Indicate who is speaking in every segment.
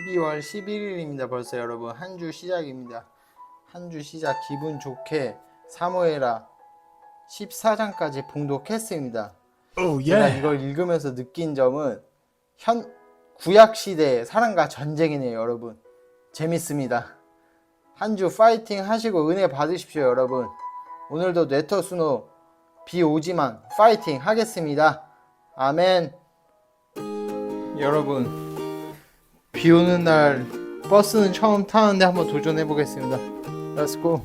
Speaker 1: 12월 11일입니다. 벌써 여러분 한 주 시작입니다. 한 주 시작 기분 좋게 사무에라 14장까지 봉독했습니다.
Speaker 2: Oh
Speaker 1: 제가
Speaker 2: yeah.
Speaker 1: 이걸 읽으면서 느낀 점은 현 구약 시대의 사랑과 전쟁이네요, 여러분. 재밌습니다. 한 주 파이팅 하시고 은혜 받으십시오, 여러분. 오늘도 네터스노 비 오지만 파이팅 하겠습니다. 아멘. 여러분, 비 오는 날 버스는 처음 타는데 한번 도전해 보겠습니다. Let's go.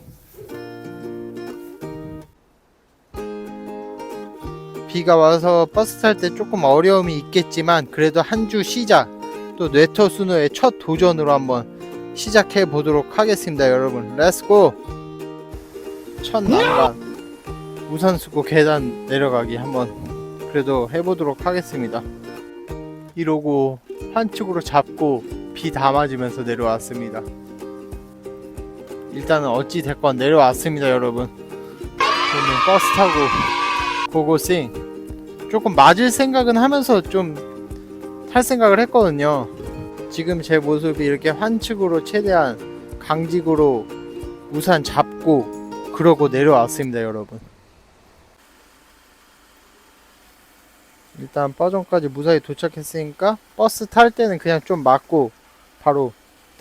Speaker 1: 비가 와서 버스 탈 때 조금 어려움이 있겠지만 그래도 한 주 시작 또 뇌터 수노의 첫 도전으로 한번 시작해 보도록 하겠습니다 여러분. 렛츠고 첫 난간 우산 쓰고 계단 내려가기 한번 그래도 해보도록 하겠습니다 이러고 한쪽으로 잡고 비 다 맞으면서 내려왔습니다 일단은 어찌 됐건 내려왔습니다 여러분 저는 버스 타고 고고싱 조금 맞을 생각은 하면서 좀 탈 생각을 했거든요. 지금 제 모습이 이렇게 환측으로 최대한 강직으로 우산 잡고 그러고 내려왔습니다, 여러분. 일단 버전까지 무사히 도착했으니까 버스 탈 때는 그냥 좀 맞고 바로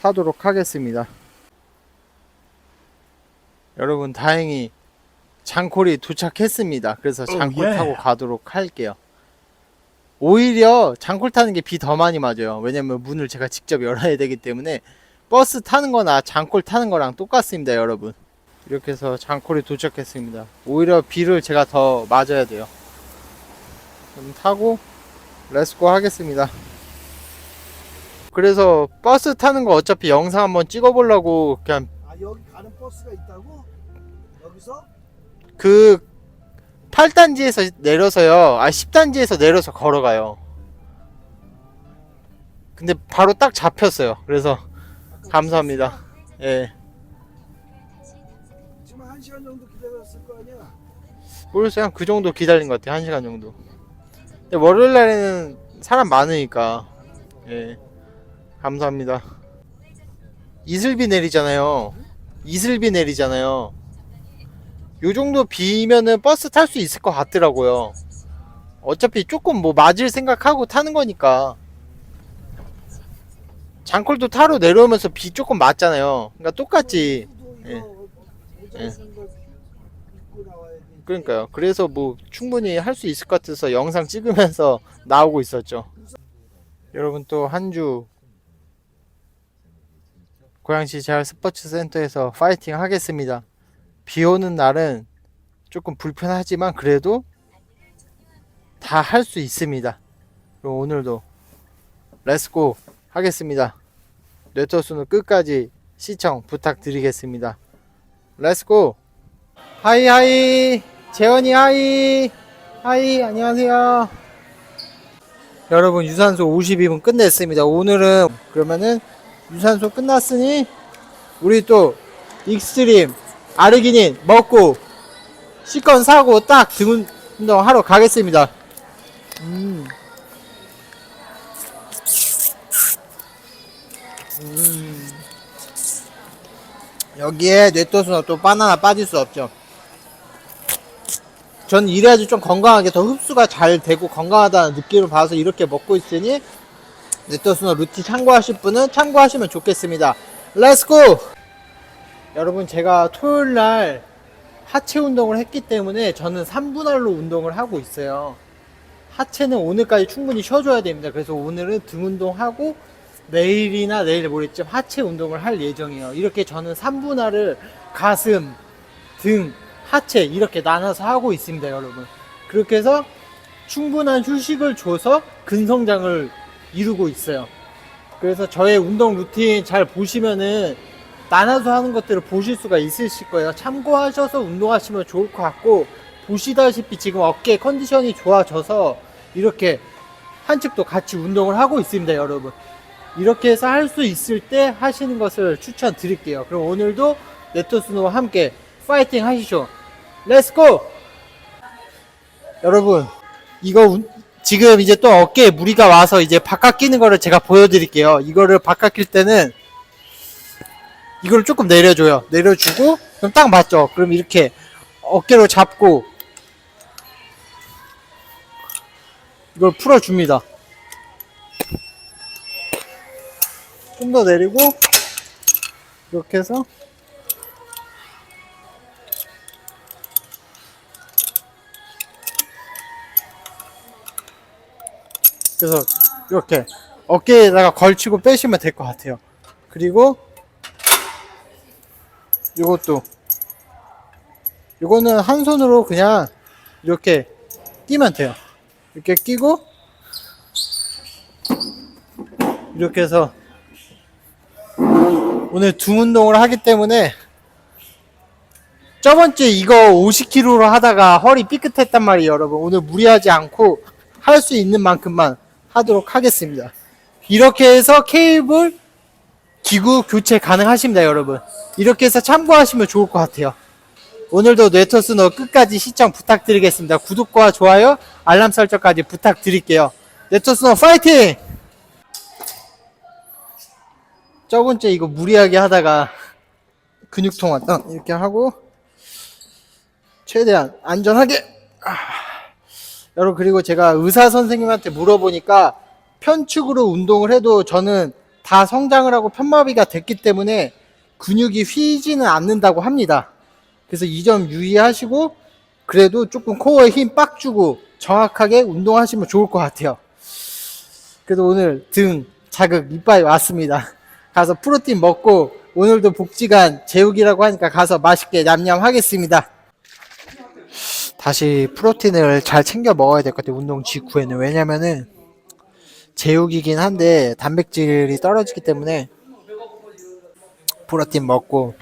Speaker 1: 타도록 하겠습니다. 여러분 다행히 장콜이 도착했습니다. 그래서 장콜
Speaker 2: yeah.
Speaker 1: 타고 가도록 할게요. 오히려 장콜 타는 게 비 더 많이 맞아요. 왜냐면 문을 제가 직접 열어야 되기 때문에 버스 타는 거나 장콜 타는 거랑 똑같습니다, 여러분. 이렇게 해서 장콜이 도착했습니다. 오히려 비를 제가 더 맞아야 돼요. 그럼 타고 렛츠고 하겠습니다. 그래서 버스 타는 거 어차피 영상 한번 찍어보려고 그냥
Speaker 3: 아 여기 가는 버스가 있다고? 여기서?
Speaker 1: 그 8단지에서 내려서요. 아 10단지에서 내려서 걸어가요. 근데 바로 딱 잡혔어요. 그래서 감사합니다. 예.
Speaker 3: 지금 한 시간 정도 기다렸을 거 아니야?
Speaker 1: 모르겠어요. 한그 정도 기다린 것 같아요. 1시간 정도. 근데 월요일 날에는 사람 많으니까. 예. 감사합니다. 이슬비 내리잖아요. 이슬비 내리잖아요. 요 정도 비면은 버스 탈 수 있을 것 같더라고요. 어차피 조금 뭐 맞을 생각하고 타는 거니까. 장콜도 타러 내려오면서 비 조금 맞잖아요. 그러니까 똑같지. 예. 예.
Speaker 3: 모자 쓴거 입고 나와야 돼.
Speaker 1: 그러니까요. 그래서 뭐 충분히 할 수 있을 것 같아서 영상 찍으면서 나오고 있었죠. 여러분 또 한 주 고양시 재활 스포츠 센터에서 파이팅 하겠습니다. 비 오는 날은 조금 불편하지만 그래도 다 할 수 있습니다. 그럼 오늘도 렛츠고 하겠습니다. 뇌터수는 끝까지 시청 부탁드리겠습니다. 렛츠고! 하이 하이 재원이 하이. 하이 안녕하세요. 여러분 유산소 52분 끝냈습니다. 오늘은 그러면은 유산소 끝났으니 우리 또 익스트림 아르기닌 먹고 시건 사고 딱 등 운동 하러 가겠습니다. 음. 음. 여기에 뇌토스는 또 바나나 빠질 수 없죠 전 이래야지 좀 건강하게 더 흡수가 잘 되고 건강하다는 느낌을 봐서 이렇게 먹고 있으니 네토스노 루티 참고하실 분은 참고하시면 좋겠습니다. 렛츠고! 여러분 제가 토요일 날 하체 운동을 했기 때문에 저는 3분할로 운동을 하고 있어요. 하체는 오늘까지 충분히 쉬어줘야 됩니다. 그래서 오늘은 등 운동하고 내일이나 내일 모레쯤 하체 운동을 할 예정이에요. 이렇게 저는 3분할을 가슴, 등, 하체 이렇게 나눠서 하고 있습니다, 여러분. 그렇게 해서 충분한 휴식을 줘서 근성장을 이루고 있어요. 그래서 저의 운동 루틴 잘 보시면은 나눠서 하는 것들을 보실 수가 있으실 거예요. 참고하셔서 운동하시면 좋을 것 같고 보시다시피 지금 어깨 컨디션이 좋아져서 이렇게 한측도 같이 운동을 하고 있습니다, 여러분. 이렇게 해서 할 수 있을 때 하시는 것을 추천드릴게요. 그럼 오늘도 네토스노와 함께 파이팅 하시죠. 렛츠고! 여러분, 이거 운- 지금 이제 또 어깨에 무리가 와서 이제 바깥 끼는 거를 제가 보여드릴게요. 이거를 바깥 낄 때는 이걸 조금 내려줘요. 내려주고 그럼 딱 맞죠. 그럼 이렇게 어깨로 잡고 이걸 풀어줍니다. 좀 더 내리고 이렇게 해서 그래서 이렇게 어깨에다가 걸치고 빼시면 될 것 같아요. 그리고 이것도 이거는 한 손으로 그냥 이렇게 끼면 돼요. 이렇게 끼고 이렇게 해서 오늘 등 운동을 하기 때문에 저번 주에 이거 50kg로 하다가 허리 삐끗했단 말이에요, 여러분. 오늘 무리하지 않고 할 수 있는 만큼만 하도록 하겠습니다. 이렇게 해서 케이블 기구 교체 가능하십니다, 여러분. 이렇게 해서 참고하시면 좋을 것 같아요. 오늘도 네터스너 끝까지 시청 부탁드리겠습니다. 구독과 좋아요, 알람 설정까지 부탁드릴게요. 네터스너 파이팅! 저번 주에 이거 무리하게 하다가 근육통 왔다. 이렇게 하고 최대한 안전하게. 아. 여러분 그리고 제가 의사 선생님한테 물어보니까 편축으로 운동을 해도 저는 다 성장을 하고 편마비가 됐기 때문에 근육이 휘지는 않는다고 합니다. 그래서 이 점 유의하시고 그래도 조금 코어에 힘 빡 주고 정확하게 운동하시면 좋을 것 같아요. 그래도 오늘 등 자극 이빨 왔습니다. 가서 프로틴 먹고 오늘도 복지관 제육이라고 하니까 가서 맛있게 냠냠 하겠습니다. 다시 프로틴을 잘 챙겨 먹어야 될 것 같아요. 운동 직후에는. 왜냐면은 제육이긴 한데 단백질이 떨어지기 때문에 프로틴 먹고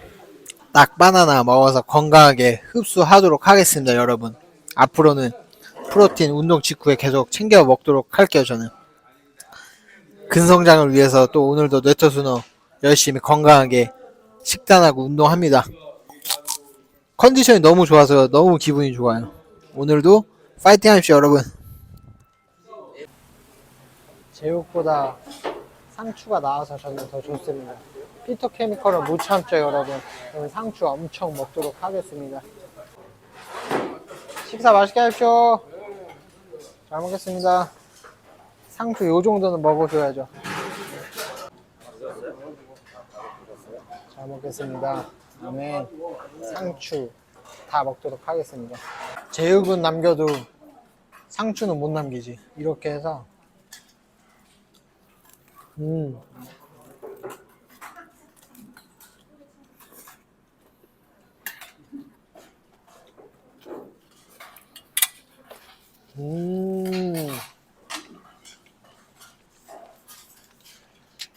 Speaker 1: 딱 바나나 먹어서 건강하게 흡수하도록 하겠습니다, 여러분. 앞으로는 프로틴 운동 직후에 계속 챙겨 먹도록 할게요, 저는. 근성장을 위해서 또 오늘도 뇌터순어 열심히 건강하게 식단하고 운동합니다. 컨디션이 너무 좋아서 너무 기분이 좋아요. 오늘도 파이팅 하십시오, 여러분. 제육보다 상추가 나와서 저는 더 좋습니다. 피터케미컬은 못 참죠, 여러분. 저는 상추 엄청 먹도록 하겠습니다. 식사 맛있게 하십시오. 잘 먹겠습니다. 상추 요 정도는 먹어줘야죠. 잘 먹겠습니다. 아멘. 상추 다 먹도록 하겠습니다. 제육은 남겨도 상추는 못 남기지. 이렇게 해서 음. 음.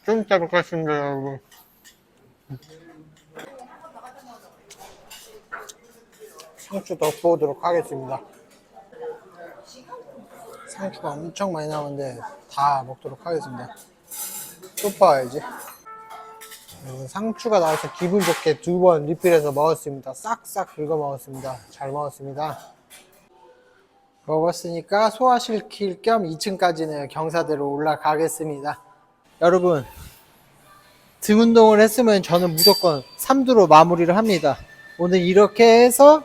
Speaker 1: 진짜 먹겠습니다, 여러분. 상추 덮어보도록 하겠습니다. 상추가 엄청 많이 나오는데 다 먹도록 하겠습니다. 또 봐야지. 여러분, 상추가 나와서 기분 좋게 두 번 리필해서 먹었습니다. 싹싹 긁어 먹었습니다. 잘 먹었습니다. 먹었으니까 소화시킬 겸 2층까지는 경사대로 올라가겠습니다. 여러분, 등 운동을 했으면 저는 무조건 3두로 마무리를 합니다. 오늘 이렇게 해서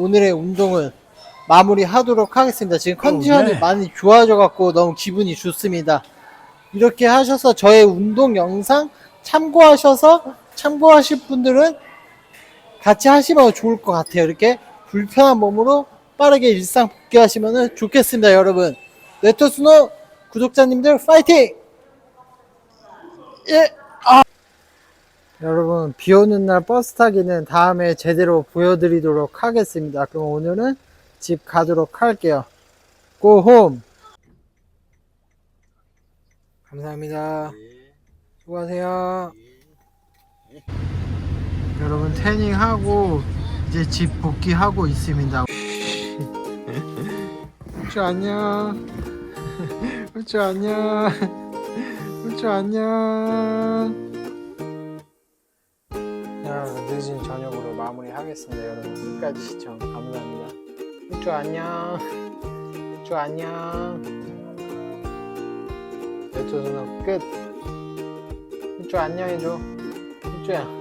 Speaker 1: 오늘의 운동은 마무리하도록 하겠습니다. 지금 컨디션이
Speaker 3: 네.
Speaker 1: 많이 좋아져 갖고 너무 기분이 좋습니다. 이렇게 하셔서 저의 운동 영상 참고하셔서 참고하실 분들은 같이 하시면 좋을 것 같아요. 이렇게 불편한 몸으로 빠르게 일상 복귀하시면 좋겠습니다, 여러분. 네토스노 구독자님들 파이팅! 예, 아. 여러분, 비 오는 날 버스 타기는 다음에 제대로 보여드리도록 하겠습니다. 그럼 오늘은 집 가도록 할게요. Go home! 감사합니다. 수고하세요. 여러분, 태닝하고 이제 집 복귀하고 있습니다. 후추 안녕. 후추 안녕. 후추 안녕. 늦은 저녁으로 마무리하겠습니다. 여러분 끝까지 시청 감사합니다. 우쭈 안녕. 우쭈 안녕. 여쭈 누나 끝. 우쭈 안녕 해줘. 우쭈야.